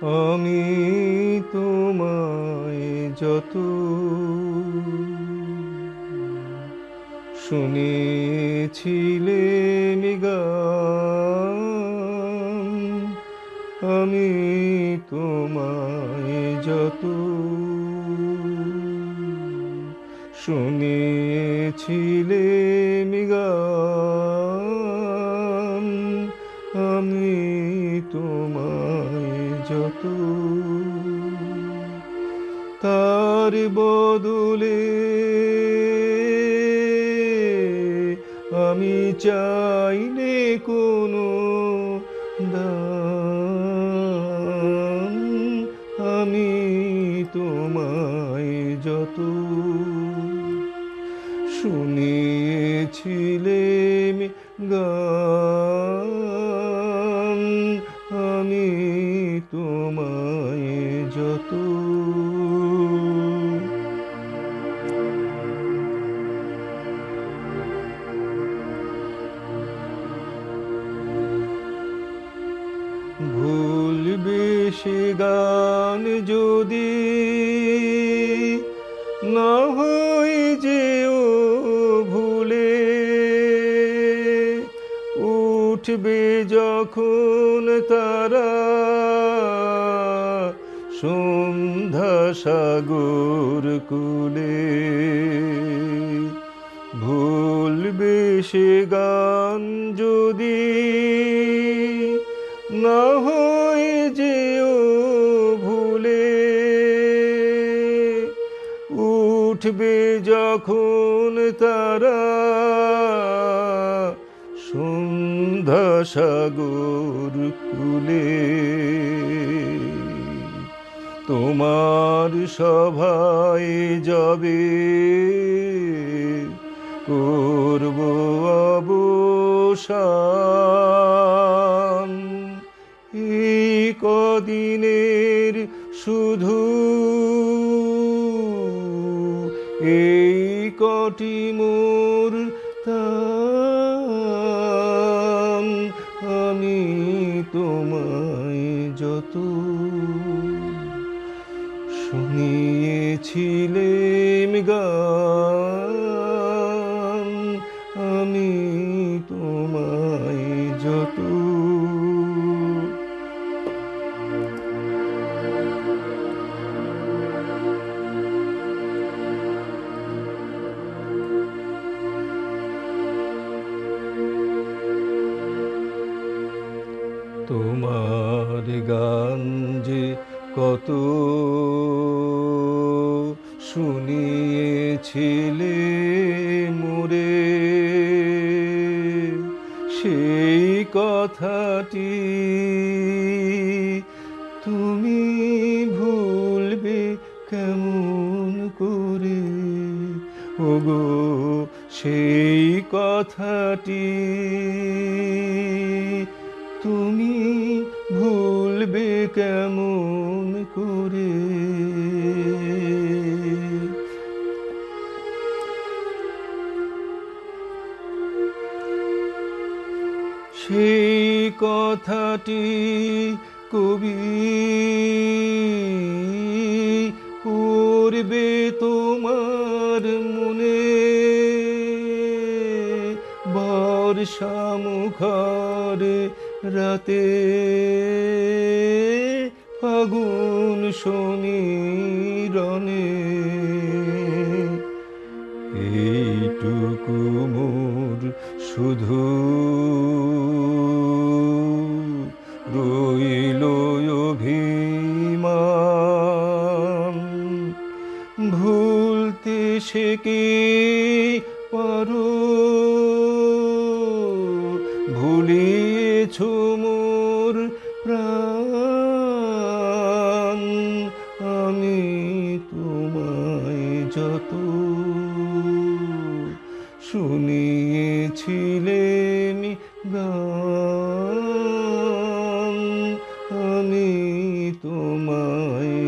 আমি তোমায় যত শুনেছিলে আমি তোমায় যত শুনেছিলে গান। তার বদলে আমি চাইলে কোনো আমি তোমায় যত শুনিয়েছিলে গান আমি তোমায় যত ভুলবে সে গান যদি না হয় যে ও ভুলে। উঠবে যখন তারা সন্ধ্যা সাগর কুলে। ভুলবে সে গান না হয় যে ও ভুলে। উঠবে যখন তারা সন্ধ্যা সাগর কুলে। তোমার সভায় যাবে, করব অবসান। কদিনের শুধু এই কটি মোর আমি তোমায় যত শুনিয়েছিলেম গান তোমার গান যে কত শুনিয়েছিলে মোরে। সেই কথাটি তুমি ভুলবে কেমন করে? ওগো, সেই কথাটি তুমি ভুলবে কেমন করে? সেই কথাটি কবি করবে তোমার মনে? বর্ষা মুখর রাতে ফাগুন শনি রনে। এইটুকু মোর শুধু রইল অভিমান। ভুলতে সে কি পারো? মোর প্রাণ আমি তোমায় যত শুনিয়েছিলেন গান আমি তোমায়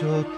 যত